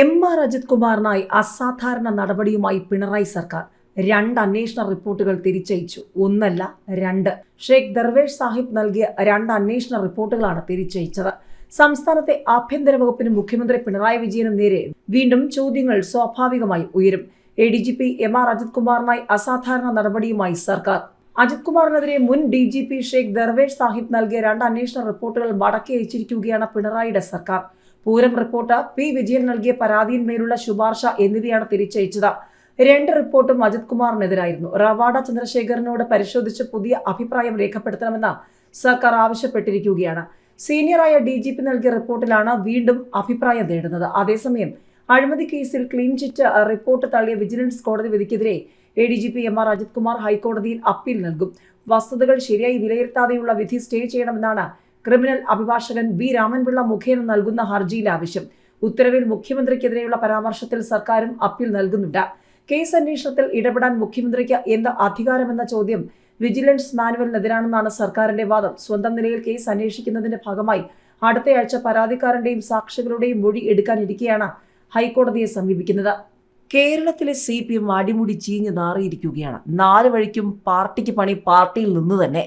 M R Ajith കുമാറിനായി അസാധാരണ നടപടിയുമായി പിണറായി സർക്കാർ. രണ്ട് അന്വേഷണ റിപ്പോർട്ടുകൾ തിരിച്ചയച്ചു. ഒന്നല്ല രണ്ട്. ഷെയ്ഖ് ദർവേഷ് സാഹിബ് നൽകിയ രണ്ട് അന്വേഷണ റിപ്പോർട്ടുകളാണ് തിരിച്ചയച്ചത്. സംസ്ഥാനത്തെ ആഭ്യന്തര വകുപ്പിന് മുഖ്യമന്ത്രി പിണറായി വിജയനും നേരെ വീണ്ടും ചോദ്യങ്ങൾ സ്വാഭാവികമായി ഉയരും. A D G P M R Ajith കുമാറിനായി അസാധാരണ നടപടിയുമായി സർക്കാർ. അജിത് കുമാറിനെതിരെ മുൻ D G P Shaikh Darvesh Saheb നൽകിയ രണ്ട് അന്വേഷണ റിപ്പോർട്ടുകൾ മടക്കി അയച്ചിരിക്കുകയാണ് പിണറായിയുടെ സർക്കാർ. പൂരം റിപ്പോർട്ട് പി വിജയൻ നൽകിയ പരാതിയിന്മേലുള്ള ശുപാർശ എന്നിവയാണ് തിരിച്ചയച്ചത്. രണ്ട് റിപ്പോർട്ടും അജിത് കുമാറിനെതിരായിരുന്നു. റവാഡ ചന്ദ്രശേഖരനോട് പരിശോധിച്ച് പുതിയ അഭിപ്രായം രേഖപ്പെടുത്തണമെന്ന് സർക്കാർ ആവശ്യപ്പെട്ടിരിക്കുകയാണ്. സീനിയറായ ഡി ജി പി നൽകിയ റിപ്പോർട്ടിലാണ് വീണ്ടും അഭിപ്രായം തേടുന്നത് അതേസമയം അഴിമതി കേസിൽ ക്ലീൻ ചിറ്റ് റിപ്പോർട്ട് തള്ളിയ വിജിലൻസ് കോടതി വിധിക്കെതിരെ A D G P M R Ajith Kumar ഹൈക്കോടതിയിൽ അപ്പീൽ നൽകും. വസ്തുതകൾ ശരിയായി വിലയിരുത്താതെയുള്ള വിധി സ്റ്റേ ചെയ്യണമെന്നാണ് ക്രിമിനൽ അഭിഭാഷകൻ ബി രാമൻപിള്ള മുഖേന നൽകുന്ന ഹർജിയിൽ ആവശ്യം. ഉത്തരവിൽ മുഖ്യമന്ത്രിക്കെതിരെയുള്ള പരാമർശത്തിൽ സർക്കാരും അപ്പീൽ നൽകുന്നുണ്ട്. കേസ് അന്വേഷണത്തിൽ ഇടപെടാൻ മുഖ്യമന്ത്രിക്ക് എന്ത് അധികാരമെന്ന ചോദ്യം വിജിലൻസ് മാനുവലിനെതിരാണെന്നാണ് സർക്കാരിന്റെ വാദം. സ്വന്തം നിലയിൽ കേസ് അന്വേഷിക്കുന്നതിന്റെ ഭാഗമായി അടുത്തയാഴ്ച പരാതിക്കാരന്റെയും സാക്ഷികളുടെയും മൊഴി എടുക്കാനിരിക്കെയാണ് ഹൈക്കോടതിയെ സമീപിക്കുന്നത്. കേരളത്തിലെ സി പി എം അടിമുടി ചീഞ്ഞ് നാറിയിരിക്കുകയാണ്. നാല് വഴിക്കും പാർട്ടിക്ക് പണി പാർട്ടിയിൽ നിന്ന് തന്നെ.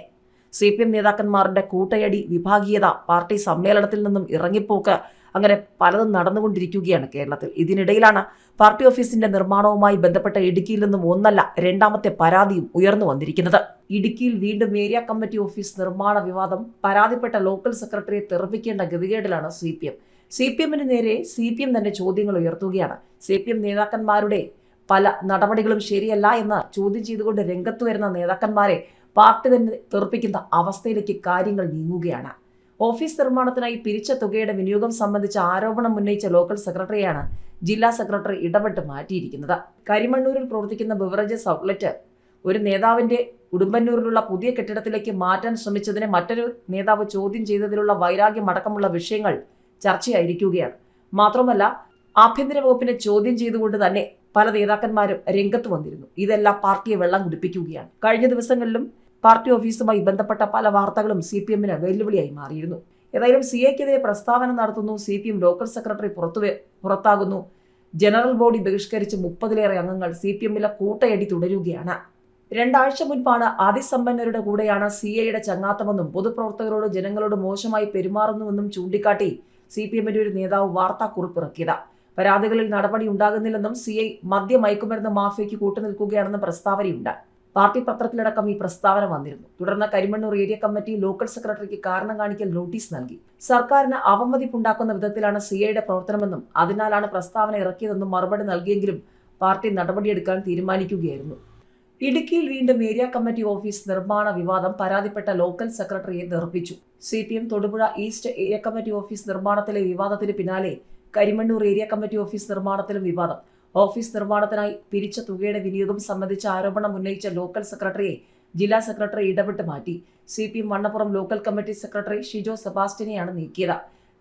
സി പി എം നേതാക്കന്മാരുടെ കൂട്ടയടി വിഭാഗീയത പാർട്ടി സമ്മേളനത്തിൽ നിന്നും ഇറങ്ങിപ്പോക്ക് അങ്ങനെ പലതും നടന്നുകൊണ്ടിരിക്കുകയാണ് കേരളത്തിൽ. ഇതിനിടയിലാണ് പാർട്ടി ഓഫീസിന്റെ നിർമ്മാണവുമായി ബന്ധപ്പെട്ട ഇടുക്കിയിൽ നിന്നും ഒന്നല്ല രണ്ടാമത്തെ പരാതിയും ഉയർന്നു വന്നിരിക്കുന്നത്. ഇടുക്കിയിൽ വീണ്ടും ഏരിയ കമ്മിറ്റി ഓഫീസ് നിർമ്മാണ വിവാദം പരാതിപ്പെട്ട ലോക്കൽ സെക്രട്ടറിയെ തെറിപ്പിക്കേണ്ട ഗതികേടിലാണ് C P M. C P എമ്മിന് നേരെ സി പി എം തന്നെ ചോദ്യങ്ങൾ ഉയർത്തുകയാണ്. സി പി എം നേതാക്കന്മാരുടെ പല നടപടികളും ശരിയല്ല എന്ന് ചോദ്യം ചെയ്തുകൊണ്ട് രംഗത്ത് വരുന്ന നേതാക്കന്മാരെ പാർട്ടി തന്നെ തെറിപ്പിക്കുന്ന അവസ്ഥയിലേക്ക് കാര്യങ്ങൾ നീങ്ങുകയാണ്. ഓഫീസ് നിർമ്മാണത്തിനായി പിരിച്ച തുകയുടെ വിനിയോഗം സംബന്ധിച്ച ആരോപണം ഉന്നയിച്ച ലോക്കൽ സെക്രട്ടറിയാണ് ജില്ലാ സെക്രട്ടറി ഇടപെട്ട് മാറ്റിയിരിക്കുന്നത്. കരിമണ്ണൂരിൽ പ്രവർത്തിക്കുന്ന ബിവറേജസ് ഔട്ട്ലെറ്റ് ഒരു നേതാവിന്റെ ഉടുമ്പന്നൂരിലുള്ള പുതിയ കെട്ടിടത്തിലേക്ക് മാറ്റാൻ ശ്രമിച്ചതിനെ മറ്റൊരു നേതാവ് ചോദ്യം ചെയ്തതിലുള്ള വൈരാഗ്യം അടക്കമുള്ള വിഷയങ്ങൾ ചർച്ചയായിരിക്കുകയാണ്. മാത്രമല്ല ആഭ്യന്തര വകുപ്പിനെ ചോദ്യം ചെയ്തുകൊണ്ട് തന്നെ പല നേതാക്കന്മാരും രംഗത്ത് വന്നിരുന്നു. ഇതെല്ലാം പാർട്ടിയെ വെള്ളം കുടിപ്പിക്കുകയാണ്. കഴിഞ്ഞ ദിവസങ്ങളിലും പാർട്ടി ഓഫീസുമായി ബന്ധപ്പെട്ട പല വാർത്തകളും സി പി എമ്മിന് വെല്ലുവിളിയായി മാറിയിരുന്നു. ഏതായാലും സി എക്കെതിരെ പ്രസ്താവന നടത്തുന്നു. C P M local secretary പുറത്തു പുറത്താകുന്നു. ജനറൽ ബോഡി ബഹിഷ്കരിച്ച് മുപ്പതിലേറെ അംഗങ്ങൾ സി പി എമ്മിലെ കൂട്ടയടി തുടരുകയാണ്. രണ്ടാഴ്ച മുൻപാണ് അതിസമ്പന്നരുടെ കൂടെയാണ് സി ഐയുടെ ചങ്ങാത്തമെന്നും പൊതുപ്രവർത്തകരോട് ജനങ്ങളോട് മോശമായി പെരുമാറുന്നുവെന്നും ചൂണ്ടിക്കാട്ടി സി പി എമ്മിന്റെ ഒരു നേതാവ് വാർത്താക്കുറിപ്പിറക്കിയത്. പരാതികളിൽ നടപടി ഉണ്ടാകുന്നില്ലെന്നും സി ഐ മദ്യമയക്കുമരുന്ന് മാഫിയയ്ക്ക് കൂട്ടുനിൽക്കുകയാണെന്ന പ്രസ്താവനയുണ്ട്. പാർട്ടി പത്രത്തിലടക്കം ഈ പ്രസ്താവന വന്നിരുന്നു. തുടർന്ന് കരിമണ്ണൂർ ഏരിയ കമ്മിറ്റി ലോക്കൽ സെക്രട്ടറിക്ക് കാരണം കാണിക്കൽ നോട്ടീസ് നൽകി. സർക്കാരിന് അവമതിപ്പുണ്ടാക്കുന്ന വിധത്തിലാണ് സി ഐയുടെ പ്രവർത്തനമെന്നും അതിനാലാണ് പ്രസ്താവന ഇറക്കിയതെന്നും മറുപടി നൽകിയെങ്കിലും പാർട്ടി നടപടിയെടുക്കാൻ തീരുമാനിക്കുകയായിരുന്നു. ഇടുക്കിയിൽ വീണ്ടും ഏരിയ കമ്മിറ്റി ഓഫീസ് നിർമ്മാണ വിവാദം പരാതിപ്പെട്ട ലോക്കൽ സെക്രട്ടറിയെ നിർപ്പിച്ചു C P M Thodupuzha east area committee office നിർമ്മാണത്തിലെ വിവാദത്തിന് പിന്നാലെ കരിമണ്ണൂർ ഏരിയ കമ്മിറ്റി ഓഫീസ് നിർമ്മാണത്തിലും വിവാദം. ഓഫീസ് നിർമ്മാണത്തിനായി പിരിച്ച തുകയുടെ വിനിയോഗം സംബന്ധിച്ച ആരോപണം ഉന്നയിച്ച ലോക്കൽ സെക്രട്ടറിയെ ജില്ലാ സെക്രട്ടറി ഇടപെട്ട് മാറ്റി. C P M Vannappuram local committee secretary Shijo സെബാസ്റ്റിനെയാണ് നീക്കിയത്.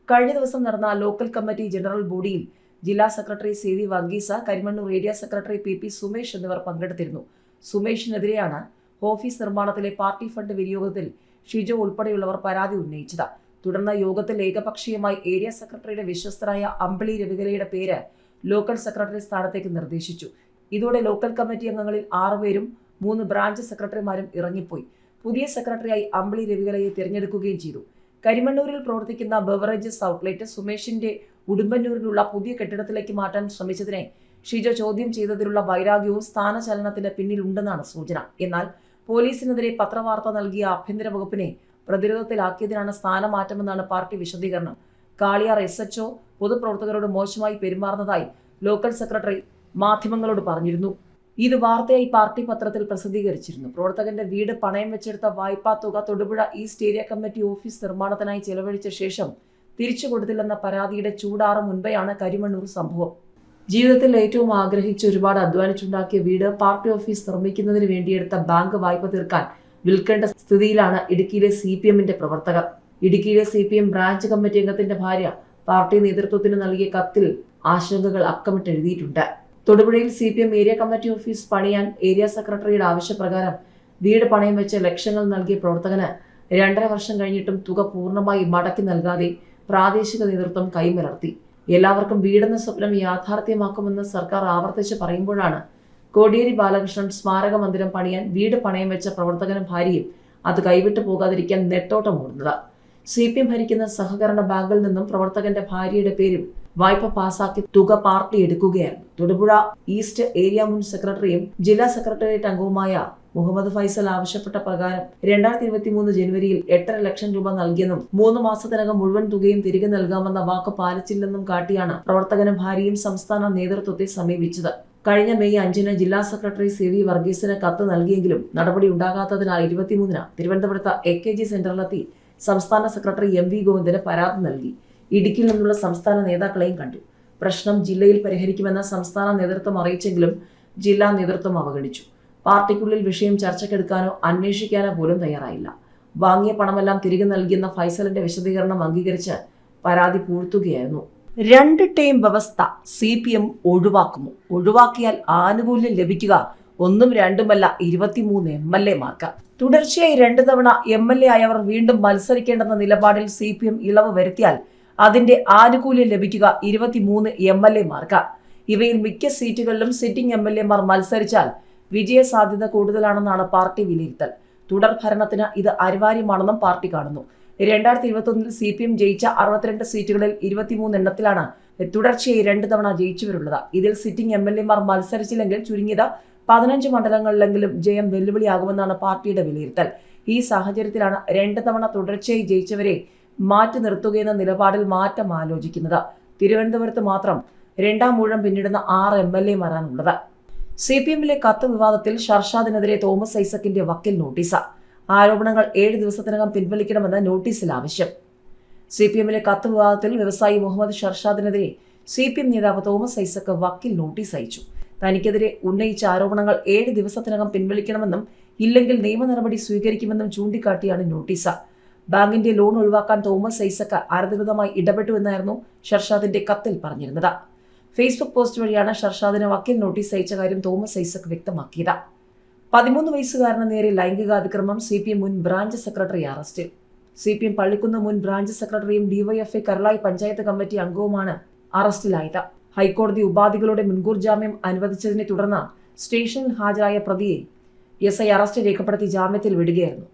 കഴിഞ്ഞ ദിവസം നടന്ന ലോക്കൽ കമ്മിറ്റി ജനറൽ ബോഡിയിൽ ജില്ലാ secretary C V Varghese Karimannoor area secretary P P Sumesh എന്നിവർ പങ്കെടുത്തിരുന്നു. സുമേഷിനെതിരെയാണ് ഓഫീസ് നിർമ്മാണത്തിലെ പാർട്ടി ഫണ്ട് വിനിയോഗത്തിൽ ഷിജോ ഉൾപ്പെടെയുള്ളവർ പരാതി ഉന്നയിച്ചത്. തുടർന്ന് യോഗത്തിൽ ഏകപക്ഷീയമായി ഏരിയ സെക്രട്ടറിയുടെ വിശ്വസ്തരായ അമ്പിളി രവികലയുടെ പേര് ലോക്കൽ സെക്രട്ടറി സ്ഥാനത്തേക്ക് നിർദ്ദേശിച്ചു. ഇതോടെ ലോക്കൽ കമ്മിറ്റി അംഗങ്ങളിൽ ആറുപേരും മൂന്ന് ബ്രാഞ്ച് സെക്രട്ടറിമാരും ഇറങ്ങിപ്പോയി. പുതിയ സെക്രട്ടറിയായി അമ്പിളി രവികലയെ തിരഞ്ഞെടുക്കുകയും ചെയ്തു. കരിമണ്ണൂരിൽ പ്രവർത്തിക്കുന്ന ബെവറേജസ് ഔട്ട്ലെറ്റ് സുമേഷിന്റെ ഉടുമ്പന്നൂരിലുള്ള പുതിയ കെട്ടിടത്തിലേക്ക് മാറ്റാൻ ശ്രമിച്ചതിനെ ഷിജോ ചോദ്യം ചെയ്തതിലുള്ള വൈരാഗ്യവും സ്ഥാനചലനത്തിന് പിന്നിലുണ്ടെന്നാണ് സൂചന. എന്നാൽ പോലീസിനെതിരെ പത്രവാർത്ത നൽകിയ ആഭ്യന്തര വകുപ്പിനെ പ്രതിരോധത്തിലാക്കിയതിനാണ് സ്ഥാനമാറ്റമെന്നാണ് പാർട്ടി വിശദീകരണം. കാളിയാർ എസ് എച്ച്ഒ പൊതുപ്രവർത്തകരോട് മോശമായി പെരുമാറുന്നതായി ലോക്കൽ സെക്രട്ടറി മാധ്യമങ്ങളോട് പറഞ്ഞിരുന്നു. ഇത് വാർത്തയായി പാർട്ടി പത്രത്തിൽ പ്രസിദ്ധീകരിച്ചിരുന്നു. പ്രവർത്തകന്റെ വീട് പണയം വെച്ചെടുത്ത വായ്പാ തുക Thodupuzha east area committee office നിർമ്മാണത്തിനായി ചെലവഴിച്ച ശേഷം തിരിച്ചു കൊടുത്തില്ലെന്ന പരാതിയുടെ ചൂടാറ് മുൻപെയാണ് കരിമണ്ണൂർ സംഭവം. ജീവിതത്തിൽ ഏറ്റവും ആഗ്രഹിച്ച് ഒരുപാട് അധ്വാനിച്ചുണ്ടാക്കിയ വീട് പാർട്ടി ഓഫീസ് നിർമ്മിക്കുന്നതിന് വേണ്ടിയെടുത്ത ബാങ്ക് വായ്പ തീർക്കാൻ വിൽക്കേണ്ട സ്ഥിതിയിലാണ് ഇടുക്കിയിലെ സി പി എമ്മിന്റെ പ്രവർത്തകർ. ഇടുക്കിയിലെ C P M branch committee അംഗത്തിന്റെ ഭാര്യ പാർട്ടി നേതൃത്വത്തിന് നൽകിയ കത്തിൽ ആശങ്കകൾ അക്കമിട്ട് എഴുതിയിട്ടുണ്ട് തൊടുപുഴയിൽ C P M area committee office പണിയാൻ ഏരിയ സെക്രട്ടറിയുടെ ആവശ്യപ്രകാരം വീട് പണയം വെച്ച് ലക്ഷങ്ങൾ നൽകിയ പ്രവർത്തകന് രണ്ടര വർഷം കഴിഞ്ഞിട്ടും തുക പൂർണമായി മടക്കി നൽകാതെ പ്രാദേശിക നേതൃത്വം കൈമലർത്തി. എല്ലാവർക്കും വീടെന്ന സ്വപ്നം യാഥാർത്ഥ്യമാക്കുമെന്ന് സർക്കാർ ആവർത്തിച്ച് പറയുമ്പോഴാണ് കോടിയേരി ബാലകൃഷ്ണൻ സ്മാരക മന്ദിരം പണിയാൻ വീട് പണയം വെച്ച പ്രവർത്തകനും ഭാര്യയും അത് കൈവിട്ടു പോകാതിരിക്കാൻ നെട്ടോട്ടം ഓടുന്നത് സി പി എം ഭരിക്കുന്ന സഹകരണ ബാങ്കിൽ നിന്നും പ്രവർത്തകന്റെ ഭാര്യയുടെ പേരിൽ വായ്പ പാസാക്കി തുക പാർട്ടി എടുക്കുകയായിരുന്നു. തൊടുപുഴ ഈസ്റ്റ് ഏരിയ മുൻ സെക്രട്ടറിയും ജില്ലാ സെക്രട്ടേറിയറ്റ് അംഗവുമായ മുഹമ്മദ് ഫൈസൽ ആവശ്യപ്പെട്ട പ്രകാരം രണ്ടായിരത്തി ഇരുപത്തി മൂന്ന് ജനുവരിയിൽ എട്ടര ലക്ഷം രൂപ നൽകിയെന്നും മൂന്ന് മാസത്തിനകം മുഴുവൻ തുകയും തിരികെ നൽകാമെന്ന വാക്ക് പാലിച്ചില്ലെന്നും കാട്ടിയാണ് പ്രവർത്തകനും ഭാര്യയും സംസ്ഥാന നേതൃത്വത്തെ സമീപിച്ചത്. കഴിഞ്ഞ മെയ് അഞ്ചിന് ജില്ലാ സെക്രട്ടറി സി വി വർഗീസിന് കത്ത് നൽകിയെങ്കിലും നടപടി ഉണ്ടാകാത്തതിനാൽ ഇരുപത്തിമൂന്നിന് തിരുവനന്തപുരത്ത് എ കെ ജി സെന്ററിലെത്തി സംസ്ഥാന സെക്രട്ടറി എം വി ഗോവിന്ദന് പരാതി നൽകി. ഇടുക്കിയിൽ നിന്നുള്ള സംസ്ഥാന നേതാക്കളെയും കണ്ടു. പ്രശ്നം ജില്ലയിൽ പരിഹരിക്കുമെന്ന് സംസ്ഥാന നേതൃത്വം അറിയിച്ചെങ്കിലും ജില്ലാ നേതൃത്വം അവഗണിച്ചു. പാർട്ടിക്കുള്ളിൽ വിഷയം ചർച്ചയ്ക്കെടുക്കാനോ അന്വേഷിക്കാനോ പോലും തയ്യാറായില്ല. വാങ്ങിയ പണമെല്ലാം തിരികെ നൽകിയെന്ന ഫൈസലിന്റെ വിശദീകരണം അംഗീകരിച്ച് പരാതി പൂഴ്ത്തുകയായിരുന്നു. രണ്ട് ടൈം വ്യവസ്ഥ സി പി എം ഒഴിവാക്കുമോ ഒഴിവാക്കിയാൽ ആനുകൂല്യം ലഭിക്കുക ഒന്നും രണ്ടുമല്ല ഇരുപത്തിമൂന്ന് എം എൽ എമാർക്ക് തുടർച്ചയായി രണ്ടു തവണ എം എൽ എ ആയവർ വീണ്ടും മത്സരിക്കേണ്ടെന്ന നിലപാടിൽ സി പി എം ഇളവ് വരുത്തിയാൽ അതിന്റെ ആനുകൂല്യം ലഭിക്കുക ഇരുപത്തിമൂന്ന് എം എൽ എമാർക്ക് ഇവയിൽ മിക്ക സീറ്റുകളിലും സിറ്റിംഗ് എം എൽ എമാർ മത്സരിച്ചാൽ വിജയ സാധ്യത കൂടുതലാണെന്നാണ് പാർട്ടി വിലയിരുത്തൽ. തുടർ ഭരണത്തിന് ഇത് അനിവാര്യമാണെന്നും പാർട്ടി കാണുന്നു. രണ്ടായിരത്തി ഇരുപത്തൊന്നിൽ സി പി എം ജയിച്ച അറുപത്തിരണ്ട് സീറ്റുകളിൽ ഇരുപത്തിമൂന്ന് എണ്ണത്തിലാണ് തുടർച്ചയായി രണ്ട് തവണ ജയിച്ചുവരുള്ളത്. ഇതിൽ സിറ്റിംഗ് എം എൽ എമാർ മത്സരിച്ചില്ലെങ്കിൽ ചുരുങ്ങിയത് പതിനഞ്ച് മണ്ഡലങ്ങളിലെങ്കിലും ജയം വെല്ലുവിളിയാകുമെന്നാണ് പാർട്ടിയുടെ വിലയിരുത്തൽ. ഈ സാഹചര്യത്തിലാണ് രണ്ട് തവണ തുടർച്ചയായി ജയിച്ചവരെ മാറ്റി നിർത്തുകയെന്ന നിലപാടിൽ മാറ്റം ആലോചിക്കുന്നത്. തിരുവനന്തപുരത്ത് മാത്രം രണ്ടാം മൂഴം പിന്നിടുന്ന ആറ് എം എൽ എമാരാണുള്ളത്. സി പി എമ്മിലെ കത്ത് വിവാദത്തിൽ ഷർഷാദിനെതിരെ തോമസ് ഐസക്കിന്റെ വക്കിൽ നോട്ടീസ്. ആരോപണങ്ങൾ ഏഴ് ദിവസത്തിനകം പിൻവലിക്കണമെന്ന് നോട്ടീസിൽ ആവശ്യം. സി പി എമ്മിലെ കത്ത് വിവാദത്തിൽ വ്യവസായി മുഹമ്മദ് ഷർഷാദിനെതിരെ സി പി എം നേതാവ് തോമസ് ഐസക്ക് വക്കിൽ നോട്ടീസ് അയച്ചു. തനിക്കെതിരെ ഉന്നയിച്ച ആരോപണങ്ങൾ ഏഴ് ദിവസത്തിനകം പിൻവലിക്കണമെന്നും ഇല്ലെങ്കിൽ നിയമ നടപടി സ്വീകരിക്കുമെന്നും ചൂണ്ടിക്കാട്ടിയാണ് നോട്ടീസ്. ബാങ്കിന്റെ ലോൺ ഒഴിവാക്കാൻ തോമസ് ഐസക്ക് അനധികൃതമായി ഇടപെട്ടുവെന്നായിരുന്നു ഷർഷാദിന്റെ കത്തിൽ പറഞ്ഞിരുന്നത്. ഫേസ്ബുക്ക് പോസ്റ്റ് വഴിയാണ് ഷർഷാദിന് വക്കീൽ നോട്ടീസ് അയച്ച കാര്യം തോമസ് ഐസക് വ്യക്തമാക്കിയത്. പതിമൂന്ന് വയസ്സുകാരന് നേരെ ലൈംഗിക അതിക്രമം സി പി എം മുൻ ബ്രാഞ്ച് സെക്രട്ടറി അറസ്റ്റിൽ സി പി എം പള്ളിക്കുന്ന് മുൻ ബ്രാഞ്ച് സെക്രട്ടറിയും ഡിവൈഎഫ്ഐ കരളായി പഞ്ചായത്ത് കമ്മിറ്റി അംഗവുമാണ് അറസ്റ്റിലായത്. ഹൈക്കോടതി ഉപാധികളുടെ മുൻകൂർ ജാമ്യം അനുവദിച്ചതിനെ തുടർന്ന് സ്റ്റേഷനിൽ ഹാജരായ പ്രതിയെ എസ് ഐ അറസ്റ്റ് രേഖപ്പെടുത്തി ജാമ്യത്തിൽ വിടുകയായിരുന്നു.